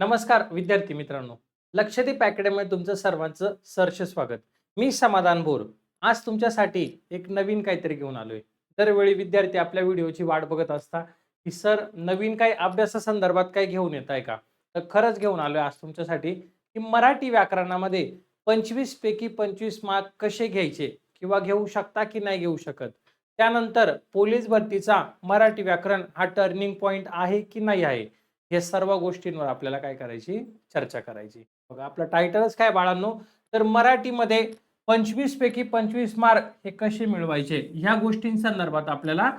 नमस्कार विद्यार्थी मित्रांनो. लक्षदीप अकॅडमीमध्ये तुमचं सर्वांचं सहर्ष स्वागत. मी समाधान बोर आज तुमच्यासाठी एक नवीन काहीतरी घेऊन आलोय. दरवेळी विद्यार्थी आपल्या व्हिडिओची वाट बघत असता की सर नवीन काही अभ्यासासंदर्भात काही घेऊन येत आहे का? तर खरंच घेऊन आलोय आज तुमच्यासाठी की मराठी व्याकरणामध्ये पंचवीस पैकी पंचवीस मार्क कसे घ्यायचे किंवा घेऊ शकता की नाही घेऊ शकत? त्यानंतर पोलीस भरतीचा मराठी व्याकरण हा टर्निंग पॉइंट आहे की नाही आहे? या सर्व गोष्टींवर आपल्याला काय करायची? चर्चा करायची. बघा आपलं टायटलच काय बाळांनो? तर मराठीमध्ये पंचवीस पैकी पंचवीस मार्क हे कसे मिळवायचे? ह्या गोष्टींसंदर्भात आपल्याला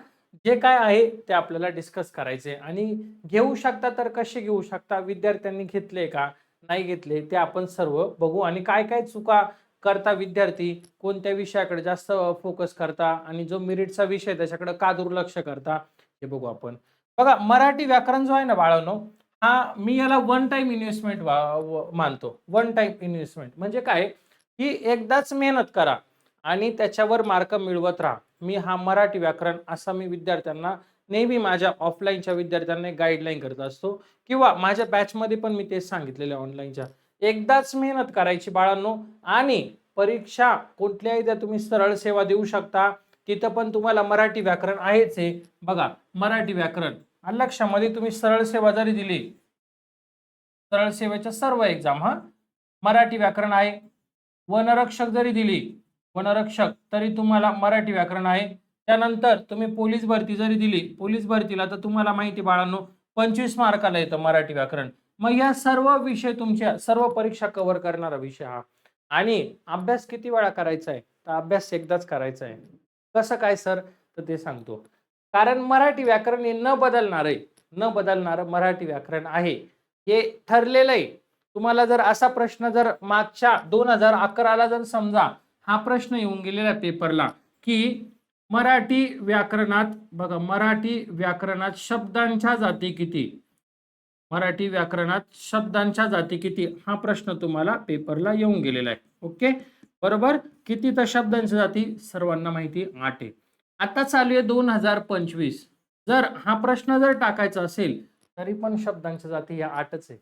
जे काय आहे ते आपल्याला डिस्कस करायचे. आणि घेऊ शकता तर कसे घेऊ शकता? विद्यार्थ्यांनी घेतले का? नाही घेतले ते आपण सर्व बघू. आणि काय काय चुका करता विद्यार्थी? कोणत्या विषयाकडे जास्त फोकस करता? आणि जो मिरिटचा विषय त्याच्याकडे का दुर्लक्ष करता? हे बघू आपण. बघा मराठी व्याकरण जो आहे ना बाळांनो हा मी याला वन टाइम इन्व्हेस्टमेंट मानतो. वन टाइम इन्व्हेस्टमेंट म्हणजे काय? की एकदाच मेहनत करा आणि त्याच्यावर मार्क मिळवत राहा. मी हा मराठी व्याकरण असा मी विद्यार्थ्यांना नेहमी माझ्या ऑफलाईनच्या विद्यार्थ्यांना गाईडलाईन करत असतो. किंवा माझ्या बॅचमध्ये पण मी तेच सांगितलेले ऑनलाईनच्या एकदाच मेहनत करायची बाळांनो. आणि परीक्षा कुठल्याही त्या तुम्ही सरळ सेवा देऊ शकता. तिथं पण तुम्हाला मराठी व्याकरण आहेच आहे बघा मराठी व्याकरण. आणि लक्षामध्ये तुम्ही सरळ सेवा जरी दिली सरळ सेवेच्या सर्व एक्झाम हा? मराठी व्याकरण आहे. वनरक्षक जरी दिली वनरक्षक तरी तुम्हाला मराठी व्याकरण आहे. त्यानंतर तुम्ही पोलीस भरती जरी दिली पोलीस भरतीला तर तुम्हाला माहिती बाळांनो पंचवीस मार्काला येतं मराठी व्याकरण. मग या सर्व विषय तुमच्या सर्व परीक्षा कव्हर करणारा विषय हा. आणि अभ्यास किती वेळा करायचा आहे? तर अभ्यास एकदाच करायचा आहे. कसं काय सर? तर ते सांगतो. कारण मराठी व्याकरण हे न बदलणार आहे. न बदलणारं मराठी व्याकरण आहे. हे ठरलेलं आहे. तुम्हाला जर असा प्रश्न जर मागच्या दोन हजार अकराला जर समजा हा प्रश्न येऊन गेलेला पेपरला की मराठी व्याकरणात बघा मराठी व्याकरणात शब्दांच्या जाती किती? मराठी व्याकरणात शब्दांच्या जाती किती? हा प्रश्न तुम्हाला पेपरला येऊन गेलेला आहे. ओके? बरोबर? किती तर शब्दांच्या जाती सर्वांना माहिती आठ. आहे आता चालू आहे दोन हजार पंचवीस. जर हा प्रश्न जर टाकायचा असेल तरी पण शब्दांच्या जाती या आठच आहे.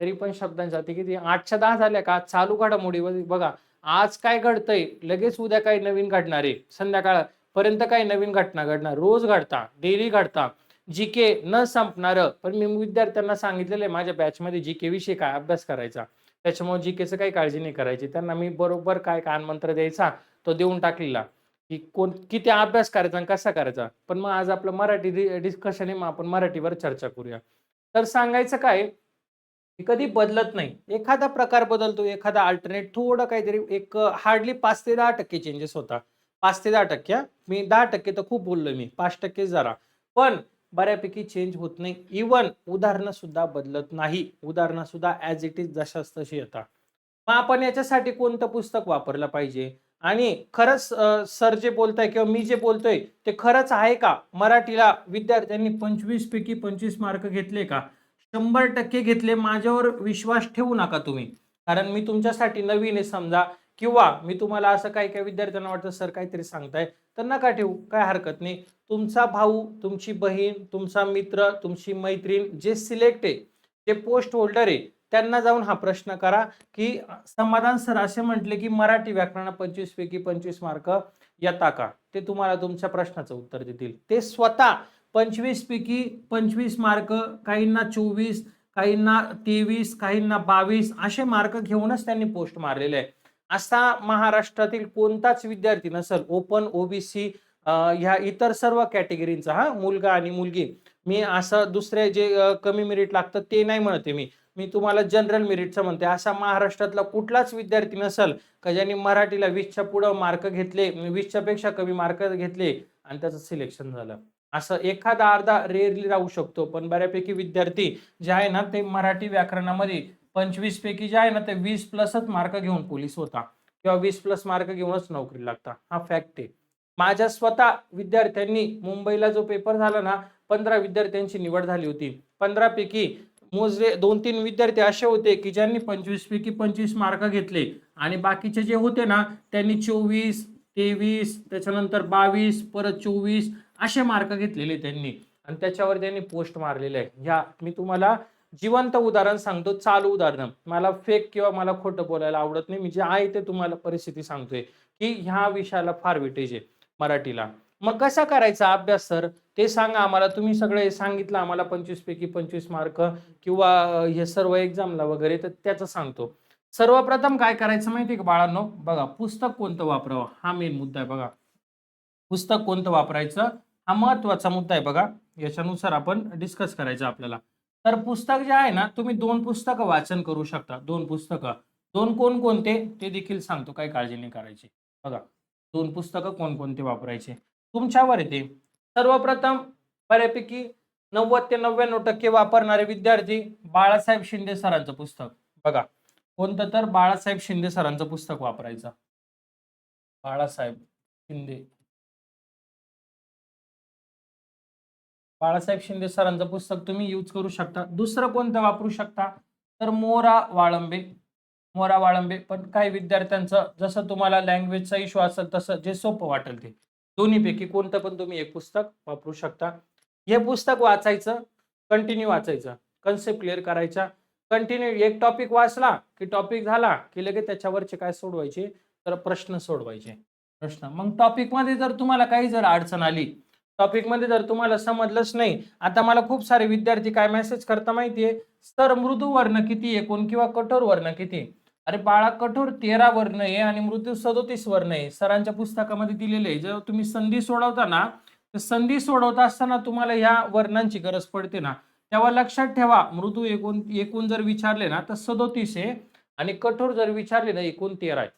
तरी पण शब्दांच्या जाती किती? आठच्या दहा झाल्या का? चालू घडामोडी बघा. आज काय घडतंय? लगेच उद्या काही नवीन घडणार आहे. संध्याकाळपर्यंत काही नवीन घटना घडणार. रोज घडता डेली घडता. जी के न संपणारं. पण मी विद्यार्थ्यांना सांगितलेलं आहे माझ्या बॅचमध्ये जी के विषयी काय अभ्यास करायचा? त्याच्यामुळे जी केचं काही काळजी नाही करायची. त्यांना मी बरोबर काय कानमंत्र द्यायचा तो देऊन टाकलेला. की कोण किती अभ्यास करायचा आणि कसा करायचा. पण मग आज आपलं मराठी डिस्कशन आहे मग आपण मराठीवर चर्चा करूया. तर सांगायचं काय कधी बदलत नाही. एखादा प्रकार बदलतो एखादा अल्टरनेट थोडं काहीतरी एक हार्डली पाच ते दहा टक्के चेंजेस होता पाच ते दहा टक्के मी दहा टक्के तर खूप बोललोय मी पाच टक्के जरा. पण बऱ्यापैकी चेंज होत नाही. इवन उदाहरणं सुद्धा बदलत नाही. उदाहरणं सुद्धा ॲज इट इज जशाच तशी येतात मग आपण याच्यासाठी कोणतं पुस्तक वापरलं पाहिजे? आणि खरंच सर जे बोलताय किंवा मी जे बोलतोय ते खरंच आहे का? मराठीला विद्यार्थ्यांनी पंचवीस पैकी पंचवीस मार्क घेतले का? शंभर टक्के घेतले. माझ्यावर विश्वास ठेवू नका तुम्ही. कारण मी तुमच्यासाठी नवीन आहे समजा. किंवा मी तुम्हाला असं काही काही विद्यार्थ्यांना वाटतं सर काहीतरी सांगताय. तर नका ठेवू काय हरकत नाही. तुमचा भाऊ तुमची बहीण तुमचा मित्र तुमची मैत्रीण जे सिलेक्ट आहे जे पोस्ट होल्डर आहे त्यांना जाऊन हा प्रश्न करा की समाधान सर असे म्हटले की मराठी व्याकरण पंचवीस पैकी पंचवीस मार्क येता का? ते तुम्हाला तुमच्या प्रश्नाचं उत्तर देतील. ते स्वतः पंचवीस पैकी पंचवीस मार्क काहींना चोवीस काहींना तेवीस काहींना बावीस असे मार्क घेऊनच त्यांनी पोस्ट मारलेले आहे. असा महाराष्ट्रातील कोणताच विद्यार्थी नसेल ओपन ओबीसी ह्या इतर सर्व कॅटेगरींचा हा मुलगा आणि मुलगी. मी असं दुसरे जे कमी मेरिट लागतं ते नाही म्हणते मी. मी तुम्हाला जनरल मेरिटचं म्हणते. असा महाराष्ट्रातला कुठलाच विद्यार्थी नसेल का ज्यांनी मराठीला वीसच्या पुढं मार्क घेतले वीसच्या पेक्षा कमी मार्क घेतले आणि त्याचं सिलेक्शन झालं. असं एखादा अर्धा रेअरली राहू शकतो पण बऱ्यापैकी विद्यार्थी जे आहे ना ते मराठी व्याकरणामध्ये पंचवीस पैकी जे आहे ना ते वीस प्लसच मार्क घेऊन पोलीस होता. किंवा वीस प्लस मार्क घेऊनच नोकरी लागता. हा फॅक्ट आहे. माझ्या स्वतः विद्यार्थ्यांनी मुंबईला जो पेपर झाला ना पंधरा विद्यार्थ्यांची निवड झाली होती. पंधरा पैकी मोजले दोन तीन विद्यार्थी असे होते की ज्यांनी पंचवीस पैकी पंचवीस मार्क घेतले. आणि बाकीचे जे होते ना त्यांनी चोवीस तेवीस त्याच्यानंतर बावीस परत चोवीस असे मार्क घेतलेले त्यांनी. आणि त्याच्यावर त्यांनी पोस्ट मारलेले. आहे ह्या मी तुम्हाला जिवंत उदाहरण सांगतो चालू उदाहरण. मला फेक किंवा मला खोटं बोलायला आवडत नाही. मी जे आहे ते तुम्हाला परिस्थिती सांगतोय की ह्या विषयाला फार विटेज आहे मराठीला. मग कसा करायचा अभ्यास सर? ते सांगा आम्हाला. तुम्ही सगळे सांगितलं आम्हाला पंचवीस पैकी पंचवीस मार्क किंवा हे सर्व एक्झामला वगैरे तर त्याचं सांगतो. सर्वप्रथम काय करायचं माहिती का बाळांनो? बघा पुस्तक कोणतं वापरावं? हा मेन मुद्दा आहे बघा. पुस्तक कोणतं वापरायचं? हा महत्त्वाचा मुद्दा आहे बघा. याच्यानुसार आपण डिस्कस करायचं आपल्याला. तर पुस्तक जे आहे ना तुम्ही दोन पुस्तकं वाचन करू शकता. दोन पुस्तकं. दोन कोण कोणते ते देखील सांगतो काही काळजी नाही करायची. बघा दोन पुस्तकं कोणकोणते वापरायचे? तुमच्यावर येते. सर्वप्रथम बऱ्यापैकी नव्वद ते नव्याण्णव टक्के वापरणारे विद्यार्थी बाळासाहेब शिंदे सरांचं पुस्तक. बघा कोणतं तर बाळासाहेब शिंदे सरांचं पुस्तक वापरायचं. बाळासाहेब शिंदे. बाळासाहेब शिंदे सरांचं पुस्तक तुम्ही यूज करू शकता. दुसरं कोणतं वापरू शकता? तर मोरा वाळंबे. मोरा वाळंबे. पण काही विद्यार्थ्यांचं जसं तुम्हाला लँग्वेजचा इश्यू असेल तसं जे सोपं वाटेल ते. दोन्हीपैकी कोणतं पण तुम्ही एक पुस्तक वापरू शकता. हे पुस्तक वाचायचं कंटिन्यू वाचायचं. कन्सेप्ट क्लिअर करायचा. कंटिन्यू एक टॉपिक वाचला की टॉपिक झाला की लगेच त्याच्यावरचे काय सोडवायचे? तर प्रश्न सोडवायचे. प्रश्न. मग टॉपिकमध्ये जर तुम्हाला काही जर अडचण आली टॉपिकमध्ये जर तुम्हाला समजलंच नाही आता मला खूप सारे विद्यार्थी काय मेसेज करता माहितीये? सर मृदू वर्ण किती एकूण किंवा कठोर वर्ण किती अरे बाळा कठोर तेरा वर्ण आहे आणि मृत्यू सदोतीस वर्ण आहे. सरांच्या पुस्तकामध्ये दिलेले आहे. जेव्हा तुम्ही संधी सोडवता ना तर संधी सोडवता असताना तुम्हाला ह्या वर्णांची गरज पडते ना. तेव्हा लक्षात ठेवा मृदू एकूण एकूण जर विचारले ना तर सदोतीस आहे आणि कठोर जर विचारले ना एकूण तेरा आहे.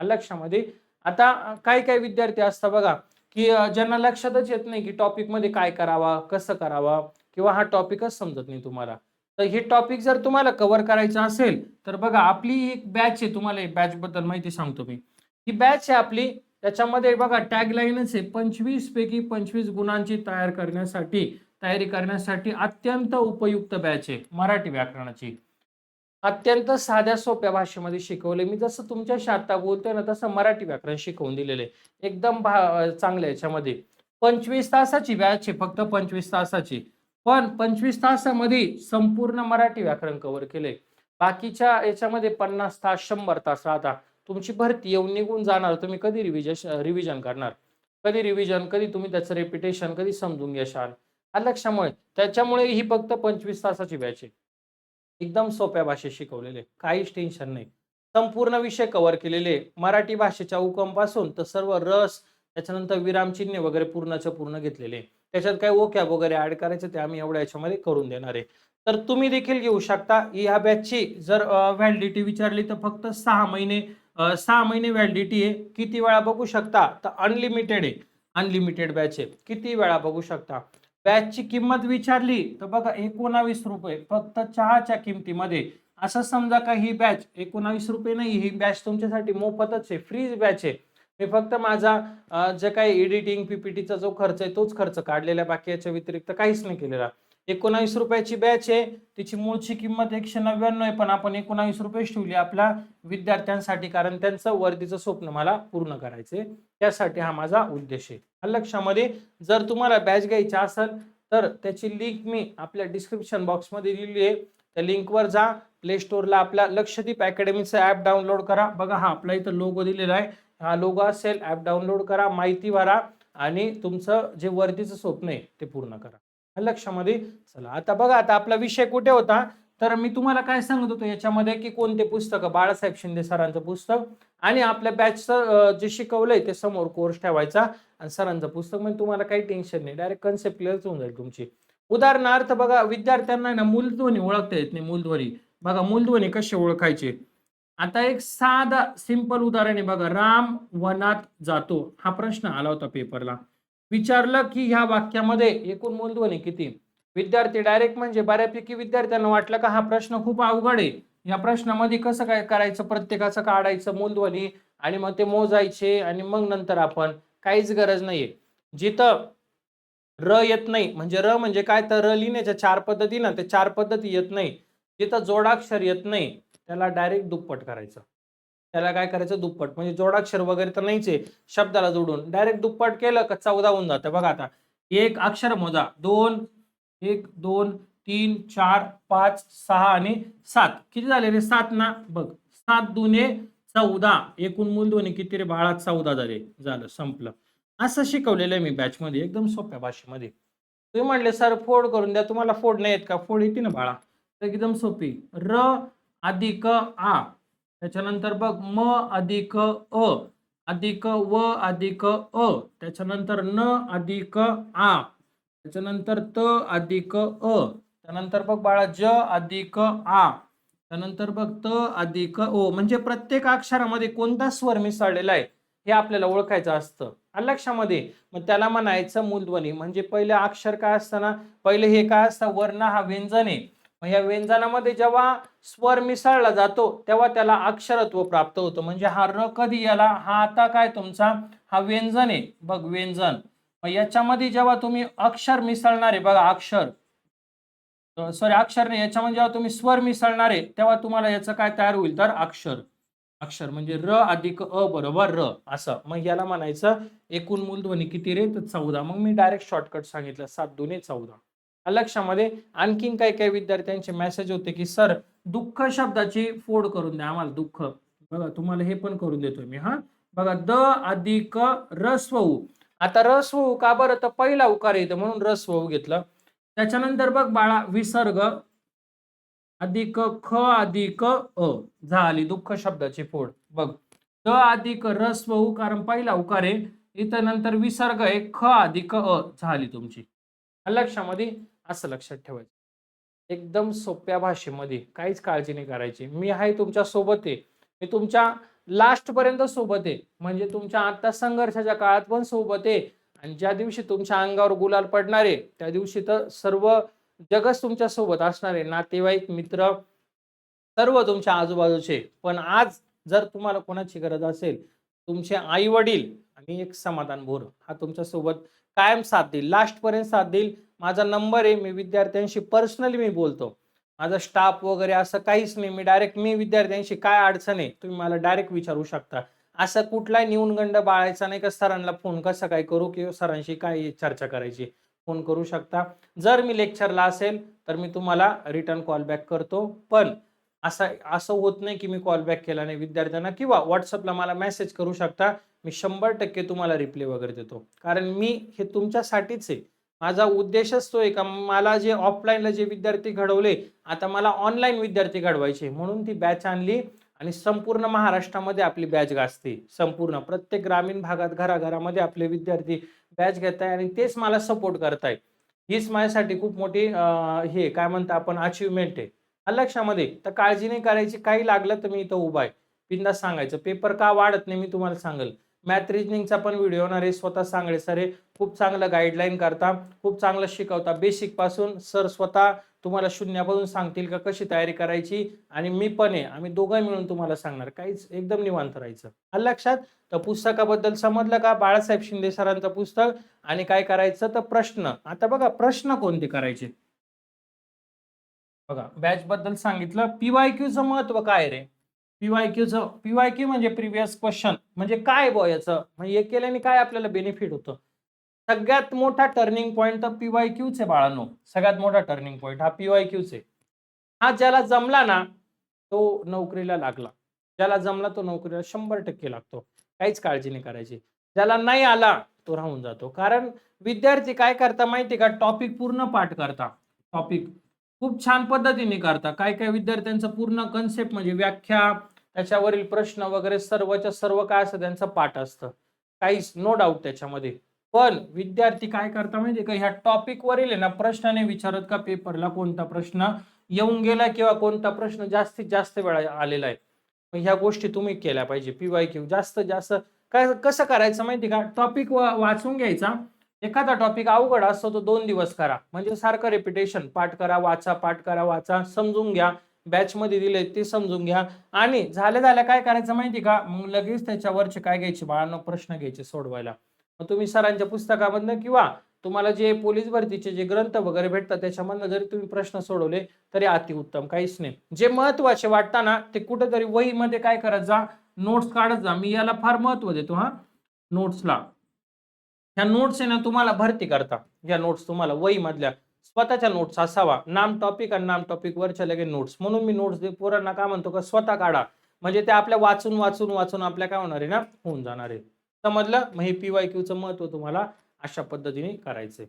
लक्षामध्ये. आता काही काही विद्यार्थी असतात बघा की ज्यांना लक्षातच येत नाही की टॉपिकमध्ये काय करावा कसं करावा किंवा हा टॉपिकच समजत नाही तुम्हाला. तर हे टॉपिक जर तुम्हाला कव्हर करायचं असेल तर बघा आपली एक बॅच आहे. तुम्हाला बॅच बद्दल माहिती सांगतो मी. ही बॅच आहे आपली. त्याच्यामध्ये बघा टॅगलाईनच आहे पंचवीस पैकी पंचवीस गुणांची तयार करण्यासाठी तयारी करण्यासाठी अत्यंत उपयुक्त बॅच आहे. मराठी व्याकरणाची. अत्यंत साध्या सोप्या भाषेमध्ये शिकवले. मी जसं तुमच्या शाता बोलतोय ना तसं मराठी व्याकरण शिकवून दिलेले. एकदम चांगलं याच्यामध्ये. पंचवीस तासाची बॅच आहे फक्त पंचवीस तासाची. पण पंचवीस तासामध्ये संपूर्ण मराठी व्याकरण कव्हर केले बाकीच्या याच्यामध्ये पन्नास तास शंभर तास राहता. तुमची भरती येऊन निघून जाणार. तुम्ही कधी रिव्हिजन रिव्हिजन करणार? कधी रिव्हिजन कधी तुम्ही त्याचं रेपिटेशन कधी समजून घेशाल लक्षामुळे त्याच्यामुळे ही फक्त पंचवीस तासाची बॅच आहे. एकदम सोप्या भाषेत शिकवलेले. काहीच टेन्शन नाही. संपूर्ण विषय कव्हर केलेले. मराठी भाषेच्या उकमपासून तर सर्व रस त्याच्यानंतर विरामचिन्हे वगैरे पूर्णच्या पूर्ण घेतलेले. त्याच्यात काही ओक्या वगैरे ऍड करायचं ते आम्ही एवढ्या याच्यामध्ये करून देणार आहे. तर तुम्ही देखील घेऊ शकता. ह्या बॅचची जर व्हॅलिडिटी विचारली तर फक्त सहा महिने सहा महिने व्हॅलिडिटी आहे. किती वेळा बघू शकता? तर अनलिमिटेड आहे. अनलिमिटेड बॅच आहे. किती वेळा बघू शकता? बॅचची किंमत विचारली तर बघा एकोणावीस रुपये फक्त चहाच्या किमतीमध्ये. असं समजा का ही बॅच एकोणावीस रुपये नाही ही बॅच तुमच्यासाठी मोफतच आहे फ्रीज बॅच आहे. मी फक्त माझा जे काही एडिटिंग पीपीटीचा जो खर्च आहे तोच खर्च काढलेला आहे. बाकी याच्या व्यतिरिक्त काहीच नाही केलेला. एकोणावीस रुपयाची बॅच आहे तिची मूळची किंमत एकशे नव्याण्णव आहे पण आपण एकोणावीस रुपये ठेवली आपल्या विद्यार्थ्यांसाठी कारण त्यांचं वर्दीचं स्वप्न मला पूर्ण करायचे त्यासाठी हा माझा उद्देश आहे. लक्षामध्ये जर तुम्हाला बॅच घ्यायची असेल तर त्याची लिंक मी आपल्या डिस्क्रिप्शन बॉक्समध्ये दिलेली आहे. त्या लिंकवर जा. प्ले स्टोअरला आपला लक्षदीप अकॅडमीचं ॲप डाउनलोड करा. बघा हा आपला इथं लोगो दिलेला आहे. हा लोगो असेल ॲप डाउनलोड करा माहिती भरा आणि तुमचं जे वरतीचं स्वप्न आहे ते पूर्ण करा. लक्षामध्ये चला. आता बघा आता आपला विषय कुठे होता? तर मी तुम्हाला काय सांगत होतो याच्यामध्ये की कोणते पुस्तक? बाळासाहेब शिंदे सरांचं पुस्तक. आणि आपल्या बॅचचं जे शिकवलंय ते समोर कोर्स ठेवायचा. आणि सरांचं पुस्तक म्हणजे तुम्हाला काही टेन्शन नाही. डायरेक्ट कन्सेप्ट क्लिअर होऊन जाईल तुमची. उदाहरणार्थ बघा विद्यार्थ्यांना ना मूलध्वनी ओळखता येत नाही मूलध्वनी. बघा मूलध्वनी कसे ओळखायचे? आता एक साधा सिंपल उदाहरण आहे बघा. राम वनात जातो. हा प्रश्न आला होता पेपरला विचारलं की ह्या वाक्यामध्ये एकूण मूलध्वनी किती? विद्यार्थी डायरेक्ट म्हणजे बऱ्यापैकी विद्यार्थ्यांना वाटलं का हा प्रश्न खूप अवघड आहे. या प्रश्नामध्ये कसं काय करायचं? प्रत्येकाचं काढायचं मूलध्वनी आणि मग ते मोजायचे आणि मग नंतर आपण काहीच गरज नाहीये. जिथं र येत नाही म्हणजे र म्हणजे काय? तर र लिहिण्याच्या चार पद्धती ना ते चार पद्धती येत नाही. जिथं जोडाक्षर येत नाही त्याला डायरेक्ट दुप्पट करायचं. त्याला काय करायचं? दुप्पट. म्हणजे जोडाक्षर वगैरे तर नाहीच आहे शब्दाला जोडून. डायरेक्ट दुप्पट केलं का चौदा होऊन जातं. बघा आता एक अक्षर मोजा. दोन एक दोन तीन चार पाच सहा आणि सात. किती झाले रे? सात ना? बघ. सात दुने चौदा. एकूण मूल दोन्ही किती रे? बाळा चौदा झाले. झालं संपलं. असं शिकवलेलं आहे मी बॅचमध्ये एकदम सोप्या भाषेमध्ये. तुम्ही म्हणले सर फोड करून द्या. तुम्हाला फोड नाही येत का? फोड येते ना बाळा. तर एकदम सोपी. र अधिक आ. त्याच्यानंतर बघ म अधिक अ. अधिक व अधिक अ. त्याच्यानंतर न अधिक आ. त्याच्यानंतर त अधिक अ. त्यानंतर बघ बाळा ज अधिक आ. त्यानंतर बघ त अधिक ओ. म्हणजे प्रत्येक अक्षरामध्ये कोणता स्वर मिसळलेला आहे हे आपल्याला ओळखायचं असतं. लक्षामध्ये मग त्याला म्हणायचं मूलध्वनी. म्हणजे पहिले अक्षर काय असताना पहिले हे काय असतं? वर्ण हा व्यंजन आहे. मग या व्यंजनामध्ये जेव्हा स्वर मिसळला जातो तेव्हा त्याला अक्षरत्व प्राप्त होतं. म्हणजे हा र कधी याला हा आता काय तुमचा? हा व्यंजन आहे. बघ व्यंजन. मग याच्यामध्ये जेव्हा तुम्ही अक्षर मिसळणार आहे बघा अक्षर. सॉरी अक्षर नाही याच्यामध्ये जेव्हा तुम्ही स्वर मिसळणार आहे तेव्हा तुम्हाला याचं काय तयार होईल? तर अक्षर. अक्षर म्हणजे र अधिक अ बरोबर र. असं. मग याला म्हणायचं एकूण मूलध्वनी किती रे? तर चौदा. मग मी डायरेक्ट शॉर्टकट सांगितलं. सात दोन्ही चौदा. लक्षामध्ये आणखीन काही काही विद्यार्थ्यांचे मेसेज होते की सर दुःख शब्दाची फोड करून द्या आम्हाला दुःख. बघा तुम्हाला हे पण करून देतोय मी हा? बघा द अधिक रस्वऊ आता रस्वऊ का बरं? तर पहिला उकार येतं म्हणून रस्वऊ घेतलं. त्याच्यानंतर बघ बाळा विसर्ग अधिक ख अधिक अ झाली दुःख शब्दाची फोड. बघ द अधिक रस्व कारण पहिला उकार आहे इथं नंतर विसर्ग आहे ख अधिक अ झाली तुमची. लक्षामध्ये असं लक्षात ठेवायचं. एकदम सोप्या भाषेमध्ये काहीच काळजी नाही करायची. मी आहे तुमच्यासोबत आहे. मी तुमच्या लास्ट पर्यंत सोबत आहे. म्हणजे तुमच्या आता संघर्षाच्या काळात पण सोबत आहे. आणि ज्या दिवशी तुमच्या अंगावर गुलाल पडणार आहे त्या दिवशी तर सर्व जगच तुमच्यासोबत असणार आहे. नातेवाईक मित्र सर्व तुमच्या आजूबाजूचे. पण आज जर तुम्हाला कोणाची गरज असेल तुमचे आई वडील आणि एक समाधान भोर हा तुमच्यासोबत कायम साथ देईल. लास्ट पर्यंत साथ देईल. माझा नंबर आहे मी विद्यार्थ्यांशी पर्सनली मी बोलतो. माझा स्टाफ वगैरे असं काहीच नाही. मी डायरेक्ट मी विद्यार्थ्यांशी काय अडचण आहे तुम्ही मला डायरेक्ट विचारू शकता. असं कुठलाही न्यूनगंड बाळायचा नाही का? सरांना फोन कसं काय करू किंवा सरांशी काय चर्चा करायची? फोन करू शकता. जर मी लेक्चरला असेल तर मी तुम्हाला रिटर्न कॉल बॅक करतो. पण असं असं होत नाही की मी कॉल बॅक केला नाही विद्यार्थ्यांना किंवा व्हॉट्सअपला मला मेसेज करू शकता. मी शंभर टक्के तुम्हाला रिप्ले वगैरे देतो. कारण मी हे तुमच्यासाठीच आहे. माझा उद्देशच तो आहे का? मला जे ऑफलाईनला जे विद्यार्थी घडवले आता मला ऑनलाईन विद्यार्थी घडवायचे म्हणून ती बॅच आणली. आणि संपूर्ण महाराष्ट्रामध्ये आपली बॅच गाजते. संपूर्ण प्रत्येक ग्रामीण भागात घराघरामध्ये आपले विद्यार्थी बॅच घेत आहे आणि तेच मला सपोर्ट करताय. हीच माझ्यासाठी खूप मोठी हे काय म्हणता आपण अचिव्हमेंट आहे. लक्षामध्ये तर काळजी नाही करायची काही लागलं तर मी इथं उभा आहे. बिंदास सांगायचं पेपर का वाढत नाही मी तुम्हाला सांगेल. मॅथ रिजनिंगचा पण व्हिडिओ होणार आहे स्वतः सांगळे सर हे. खूप चांगलं गाईडलाईन करता खूप चांगलं शिकवता. बेसिकपासून सर स्वतः तुम्हाला शून्यापासून सांगतील का कशी तयारी करायची? आणि मी पण आहे. आम्ही दोघं मिळून तुम्हाला सांगणार. काहीच एकदम निवांत राहायचं. आलं लक्षात? तर पुस्तकाबद्दल समजलं का? बाळासाहेब शिंदे सरांचं पुस्तक आणि काय करायचं? तर प्रश्न. आता बघा प्रश्न कोणते करायचे? बघा बॅच बद्दल सांगितलं पीवाय क्यूचं महत्त्व काय रे? पीवाय क्यूचं पीवाय क्यू म्हणजे प्रिव्हियस क्वेश्चन म्हणजे काय बॉ याचं? म्हणजे हे केल्याने काय आपल्याला बेनिफिट होतं? सगळ्यात मोठा टर्निंग पॉईंट तर पीवाय क्यूच आहे बाळांनो. सगळ्यात मोठा टर्निंग पॉईंट हा पीवाय क्यूच आहे हा ज्याला जमला ना तो नोकरीला लागला. ज्याला जमला तो नोकरीला शंभर टक्के लागतो. काहीच काळजी नाही करायची. ज्याला नाही आला तो राहून जातो. कारण विद्यार्थी काय करता माहिती का? टॉपिक पूर्ण पाठ करता. टॉपिक खूप छान पद्धतीने करता. काय काय विद्यार्थ्यांचं पूर्ण कन्सेप्ट म्हणजे व्याख्या त्याच्यावरील प्रश्न वगैरे सर्वच्या सर्व काय असतं त्यांचं पाठ असतं. काहीच नो डाऊट त्याच्यामध्ये. पण विद्यार्थी काय करता माहिती का? ह्या टॉपिक वरील आहे ना प्रश्नाने विचारत का पेपरला कोणता प्रश्न येऊन गेला किंवा कोणता प्रश्न जास्तीत जास्त वेळा आलेला आहे? ह्या गोष्टी तुम्ही केल्या पाहिजे. पीवाय क्यू जास्त जास्त काय कसं करायचं माहिती का? टॉपिक वाचून घ्यायचा. एखादा टॉपिक अवघड असतो तो दोन दिवस करा. म्हणजे सारखं रेपिटेशन पाठ करा वाचा पाठ करा वाचा समजून घ्या. बॅच मध्ये दिले ते समजून घ्या. आणि झाल्या झाल्या काय करायचं माहिती का? मग लगेच त्याच्यावरचे काय घ्यायचे बाळांना? प्रश्न घ्यायचे सोडवायला. मग तुम्ही सरांच्या पुस्तकामधनं किंवा तुम्हाला जे पोलीस भरतीचे जे ग्रंथ वगैरे भेटतात त्याच्यामधनं जरी तुम्ही प्रश्न सोडवले तरी अतिउत्तम. काहीच नाही. जे महत्त्वाचे वाटताना ते कुठेतरी वहीमध्ये काय करत जा नोट्स काढत जा. मी याला फार महत्त्व देतो हा. नोट्सला ह्या नोट्स आहे ना तुम्हाला भरती करता. या नोट्स तुम्हाला वही मधल्या स्वतःच्या नोट्स असावा. नाम टॉपिक आणि नाम टॉपिक वरच्या लगे नोट्स म्हणून मी नोट्स दे पोरांना काय म्हणतो का स्वतः काढा. म्हणजे ते आपल्या वाचून वाचून वाचून आपल्या काय होणार आहे ना होऊन जाणार आहे. समजलं? मग हे पी वाय क्यूचं महत्त्व तुम्हाला अशा पद्धतीने करायचंय.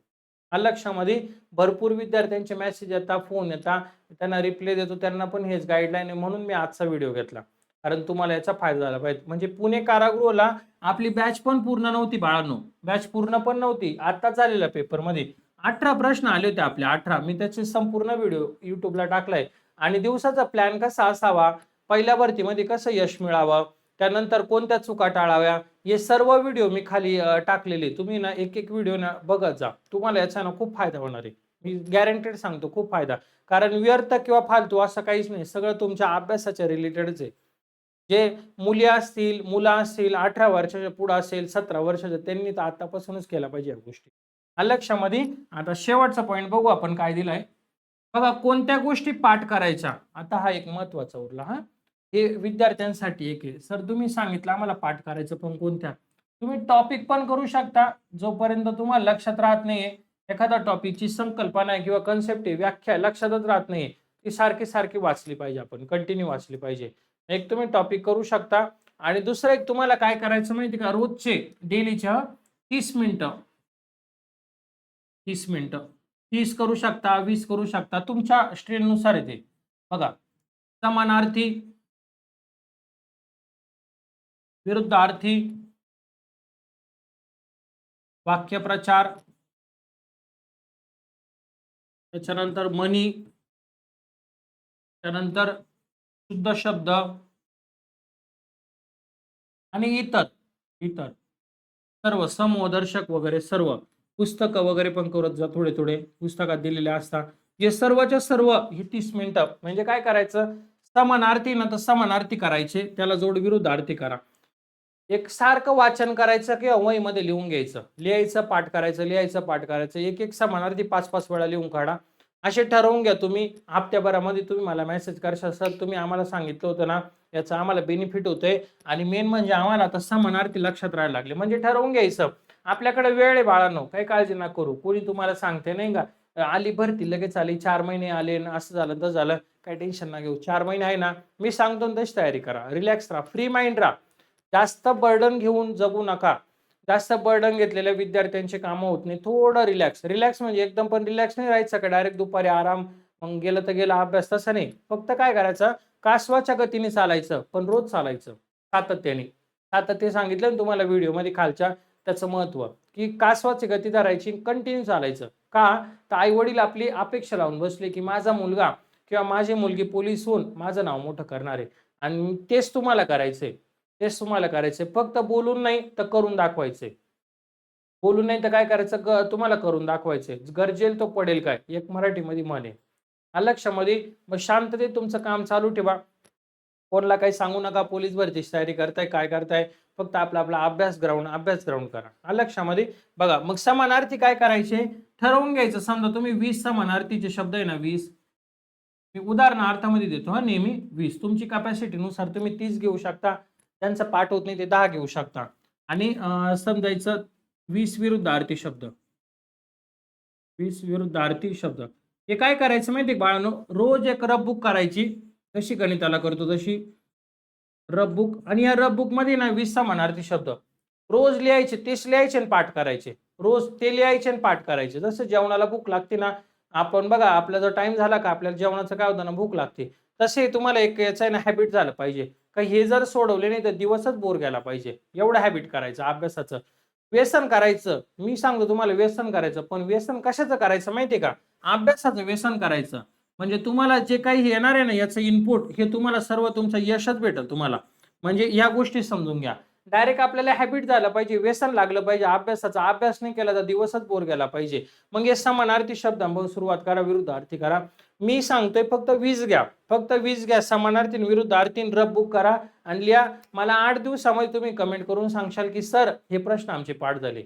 लक्षामध्ये भरपूर विद्यार्थ्यांचे मेसेज येतात फोन येतात. त्यांना रिप्लाय देतो. त्यांना पण हेच गाईडलाईन आहे म्हणून मी आजचा व्हिडिओ घेतला. कारण तुम्हाला याचा फायदा झाला पाहिजे. म्हणजे पुणे कारागृहला आपली बॅच पण पूर्ण नव्हती बाळांनो. बॅच पूर्ण पण नव्हती. आता झालेल्या पेपरमध्ये अठरा प्रश्न आले होते आपले. अठरा. मी त्याचे संपूर्ण व्हिडिओ युट्यूबला टाकलाय. आणि दिवसाचा प्लॅन कसा असावा? पहिल्या भरतीमध्ये कसं यश मिळावं? त्यानंतर कोणत्या चुका टाळाव्या? हे सर्व व्हिडिओ मी खाली टाकलेले. तुम्ही ना एक एक व्हिडिओ ना बघत जा. तुम्हाला याचा ना खूप फायदा होणार आहे. मी गॅरंटेड सांगतो खूप फायदा. कारण व्यर्थ किंवा फालतू असं काहीच नाही. सगळं तुमच्या अभ्यासाच्या रिलेटेडच आहे. जे मुली असतील मुलं असतील अठरा वर्षाच्या पुढं असेल सतरा वर्षाच्या त्यांनी तर आतापासूनच केल्या पाहिजे या गोष्टी. लक्षामध्ये आता शेवटचा पॉईंट बघू आपण काय दिलाय. बघा कोणत्या गोष्टी पाठ करायच्या? आता हा एक महत्त्वाचा उरला हा. हे विद्यार्थ्यांसाठी एक आहे. सर तुम्ही सांगितलं आम्हाला पाठ करायचं पण कोणत्या? तुम्ही टॉपिक पण करू शकता. जोपर्यंत तुम्हाला लक्षात राहत नाहीये एखादा टॉपिकची संकल्पना आहे किंवा कन्सेप्ट आहे व्याख्या लक्षातच राहत नाहीये ती सारखी सारखी वाचली पाहिजे आपण कंटिन्यू वाचली पाहिजे. एक तुम्ही टॉपिक करू शकता. आणि दुसरं एक तुम्हाला काय करायचं माहिती का? रोजचे डेलीच्या तीस मिनिटं. तीस मिनिटं. तीस करू शकता वीस करू शकता. तुमच्या स्ट्रेननुसार येते. बघा. समानार्थी विरुद्धार्थी वाक्यप्रचार. त्याच्यानंतर मनी. त्यानंतर शुद्ध शब्द. आणि इतर इतर. सर्व समूहदर्शक वगैरे सर्व. पुस्तक वगैरे पण करत जा थोडे थोडे. पुस्तकात दिलेले असतात. हे सर्वच्या सर्व हे तीस मिनिटं. म्हणजे काय करायचं? समानार्थी ना तर समानार्थी करायचे. त्याला जोड विरुद्ध आरती करा. एक सारखं वाचन करायचं किंवा वहीमध्ये लिहून घ्यायचं. लिहायचं पाठ करायचं लिहायचं पाठ करायचं. एक एक समानार्थी पाच पाच वेळा लिहून काढा. असे ठरवून घ्या तुम्ही. हप्त्याभरामध्ये तुम्ही मला मेसेज करशाल सर तुम्ही आम्हाला सांगितलं होतं ना याचा आम्हाला बेनिफिट होतोय. आणि मेन म्हणजे आम्हाला आता समानार्थी लक्षात राहायला लागले. म्हणजे ठरवून घ्यायचं. आपल्याकडे वेळ आहे बाळांनो. काही काळजी ना करू. कोणी तुम्हाला सांगते नाही का? आली भरती लगेच आली. चार महिने आले ना असं झालं तसं झालं. काही टेन्शन ना घेऊ. चार महिने आहे ना मी सांगतो तशी तयारी करा. रिलॅक्स राहा. फ्री माइंड राहा. जास्त बर्डन घेऊन जगू नका. जास्त बर्डन घेतलेल्या विद्यार्थ्यांचे कामं होत नाही. थोडं रिलॅक्स रिलॅक्स म्हणजे एकदम पण रिलॅक्स नाही राहायचं का? डायरेक्ट दुपारी आराम मग गेलं तर गेला अभ्यास तसं नाही. फक्त काय करायचं? कासवाच्या गतीने चालायचं पण रोज चालायचं. सातत्याने. सातत्य सांगितलं ना तुम्हाला व्हिडिओमध्ये खालच्या त्याचं महत्त्व की कासवाची गती धरायची कंटिन्यू चालायचं. का? तर आई वडील आपली अपेक्षा लावून बसले की माझा मुलगा किंवा माझी मुलगी पोलीस होऊन माझं नाव मोठं करणार आहे. आणि तेच तुम्हाला करायचंय. तेच तुम्हाला करायचंय. फक्त बोलून नाही तर करून दाखवायचे बोलून नाही तर काय करायचं? तुम्हाला करून दाखवायचे गरजेल तो पडेल काय? एक मराठीमध्ये म्हणे लक्षामध्ये मग शांततेत तुमचं काम चालू ठेवा. कोणाला काही सांगू नका. पोलीस भरतीची तयारी करताय काय करताय? फक्त आपला आपला अभ्यास ग्राउंड अभ्यास ग्राउंड करा. लक्षामध्ये बघा मग समानार्थी काय करायचे? ठरवून घ्यायचं. समजा तुम्ही वीस समानार्थीचे शब्द आहे ना वीस. मी उदाहरणार्थामध्ये देतो हा नेहमी वीस. तुमची कॅपॅसिटीनुसार तुम्ही तीस घेऊ शकता. त्यांचा पाठ होत नाही ते दहा घेऊ शकता आणि समजायचं वीस विरुद्ध आरती शब्द. वीस विरुद्ध आरती शब्द. हे काय करायचं माहिती बाळांनो? रोज एक रब बुक करायची. जशी गणिताला करतो तशी. रब बुक. आणि या रब बुकमध्ये ना वीस समानार्थी शब्द. रोज लिहायचे तेच लिहायचे आणि पाठ करायचे. रोज ते लिहायचे आणि पाठ करायचे. जसं जेवणाला भूक लागते ना आपण बघा आपला जर टाइम झाला का आपल्याला जेवणाचं काय होतं ना भूक लागते. तसे तुम्हाला एक याचं आहे ना हॅबिट झालं पाहिजे. का हे जर सोडवले नाही तर दिवसच बोर गेला पाहिजे. एवढं हॅबिट करायचं अभ्यासाचं. व्यसन करायचं. मी सांगतो तुम्हाला व्यसन करायचं. पण व्यसन कशाचं करायचं माहितीये का? अभ्यासाचं व्यसन करायचं. म्हणजे तुम्हाला जे काही येणार आहे ना याचं इनपुट हे तुम्हाला सर्व तुमचं यशच भेटेल तुम्हाला. म्हणजे या गोष्टी समजून घ्या. डायरेक्ट आपल्याला हॅबिट झालं पाहिजे व्यसन लागलं पाहिजे अभ्यासाचा. अभ्यास नाही केला तर दिवसच बोर गेला पाहिजे. मग हे समानार्थी शब्दांपासून सुरुवात करा विरुद्ध आरती करा. मी सांगतोय फक्त वीज घ्या. फक्त वीज घ्या. समानार्थी विरुद्ध आरतीन रब बुक करा आणि लिहा. मला आठ दिवसामध्ये तुम्ही कमेंट करून सांगशाल की सर हे प्रश्न आमचे पाठ झाले.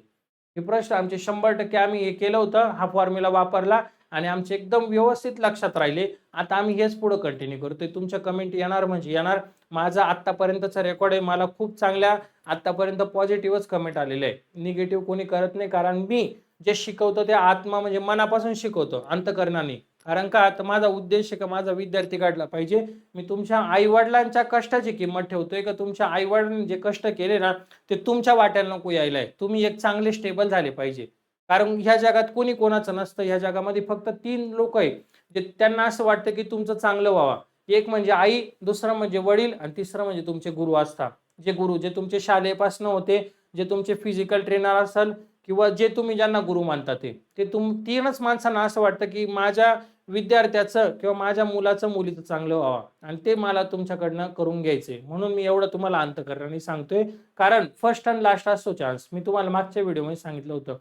हे प्रश्न आमचे शंभर टक्के आम्ही हे केलं होतं. हा फॉर्म्युला वापरला आणि आमचे एकदम व्यवस्थित लक्षात राहिले. आता आम्ही हेच पुढं कंटिन्यू करतोय. तुमच्या कमेंट येणार म्हणजे येणार. माझा आत्तापर्यंतचा रेकॉर्ड आहे. मला खूप चांगल्या आत्तापर्यंत पॉझिटिव्हच कमेंट आलेले आहे निगेटिव्ह कोणी करत नाही. कारण मी जे शिकवतो ते आत्मा म्हणजे मनापासून शिकवतो. अंतकरणाने. कारण का तर माझा उद्देश आहे का माझा विद्यार्थी काढला पाहिजे. मी तुमच्या आई वडिलांच्या कष्टाची किंमत ठेवतोय का तुमच्या आई वडिलांनी जे कष्ट केले ना ते तुमच्या वाट्याला नको यायलाय तुम्ही एक चांगले स्टेबल झाले पाहिजे. कारण ह्या जगात कोणी कोणाचं नसतं ह्या जगामध्ये फक्त तीन लोक आहे जे त्यांना असं वाटतं की तुमचं चांगलं व्हावा. एक म्हणजे आई दुसरं म्हणजे वडील आणि तिसरं म्हणजे तुमचे गुरु असतात. जे गुरु जे तुमचे शालेयपासनं होते जे तुमचे फिजिकल ट्रेनर असेल किंवा जे तुम्ही ज्यांना गुरु मानता ते ते तुम तीनच माणसांना असं वाटतं की माझ्या विद्यार्थ्याचं किंवा माझ्या मुलाचं मुलीचं चांगलं व्हावं आणि ते मला तुमच्याकडनं करून घ्यायचे. म्हणून मी एवढं तुम्हाला अंतकरणाने सांगतोय. कारण फर्स्ट अँड लास्ट असतो चान्स मी तुम्हाला मागच्या व्हिडिओमध्ये सांगितलं होतं.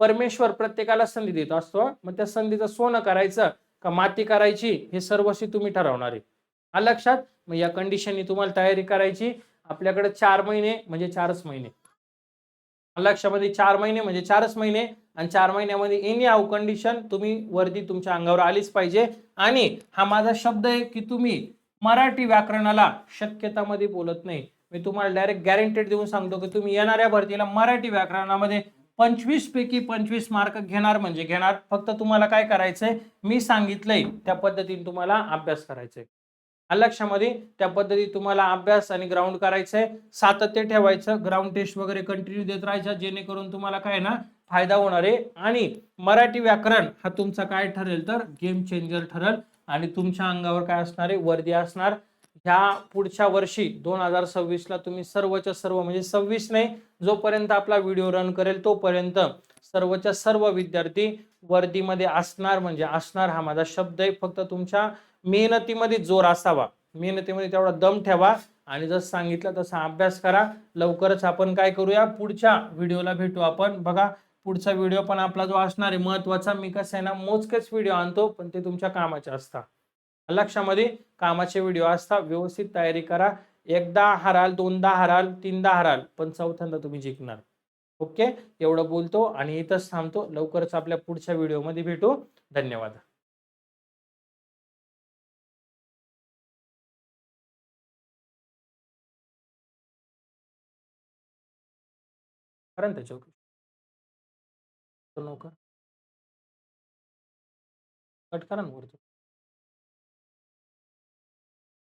परमेश्वर प्रत्येकाला संधी देत असतो. मग त्या संधीचं सोनं करायचं का माती करायची हे सर्वस्वी तुम्ही ठरवणार आहे. हा लक्षात? मग या कंडिशननी तुम्हाला तयारी करायची. आपल्याकडे चार महिने म्हणजे चारच महिने. लक्षामध्ये चार महिने म्हणजे चारच महिने आणि चार महिन्यामध्ये एनी आव कंडिशन तुम्ही वर्दी तुमच्या अंगावर आलीच पाहिजे. आणि हा माझा शब्द आहे की तुम्ही मराठी व्याकरणाला शक्यतामध्ये बोलत नाही. मी तुम्हाला डायरेक्ट गॅरंटेड देऊन सांगतो की तुम्ही येणाऱ्या भरतीला मराठी व्याकरणामध्ये पंचवीस पैकी पंचवीस मार्क घेणार म्हणजे घेणार. फक्त तुम्हाला काय करायचंय? मी सांगितलंय त्या पद्धतीने तुम्हाला अभ्यास करायचंय. लक्षामध्ये त्या पद्धतीत तुम्हाला अभ्यास आणि ग्राउंड करायचंय. सातत्य ठेवायचं ग्राउंड टेस्ट वगैरे कंटिन्यू देत राहायचं जेणेकरून तुम्हाला काय ना फायदा होणार आहे. आणि मराठी व्याकरण हा तुमचा काय ठरेल तर गेम चेंजर ठरेल. आणि तुमच्या अंगावर काय असणार आहे वर्दी असणार. ह्या पुढच्या वर्षी दोन हजार सव्वीसला तुम्ही सर्वच्या सर्व म्हणजे सव्वीस नाही जोपर्यंत आपला व्हिडिओ रन करेल तोपर्यंत सर्वच्या सर्व विद्यार्थी वर्दीमध्ये असणार म्हणजे असणार हा माझा शब्द आहे फक्त तुमच्या मेहनतीमध्ये जोर असावा. मेहनतीमध्ये तेवढा दम ठेवा आणि जसं सांगितलं तसा अभ्यास करा. लवकरच आपण काय करूया? पुढच्या व्हिडिओला भेटू आपण. बघा पुढचा व्हिडिओ पण आपला जो असणार आहे महत्त्वाचा मी कसं आहे ना मोजकेच व्हिडिओ आणतो पण ते तुमच्या कामाचे असतात. लक्षामध्ये कामाचे व्हिडिओ असतात. व्यवस्थित तयारी करा. एकदा हराल दोनदा हराल तीनदा हराल पण चौथ्यांदा तुम्ही जिंकणार. ओके? एवढं बोलतो आणि इथंच थांबतो. लवकरच आपल्या पुढच्या व्हिडिओमध्ये भेटू. धन्यवाद. करा ना त्याच्यावर नोकर कट करा ना वरती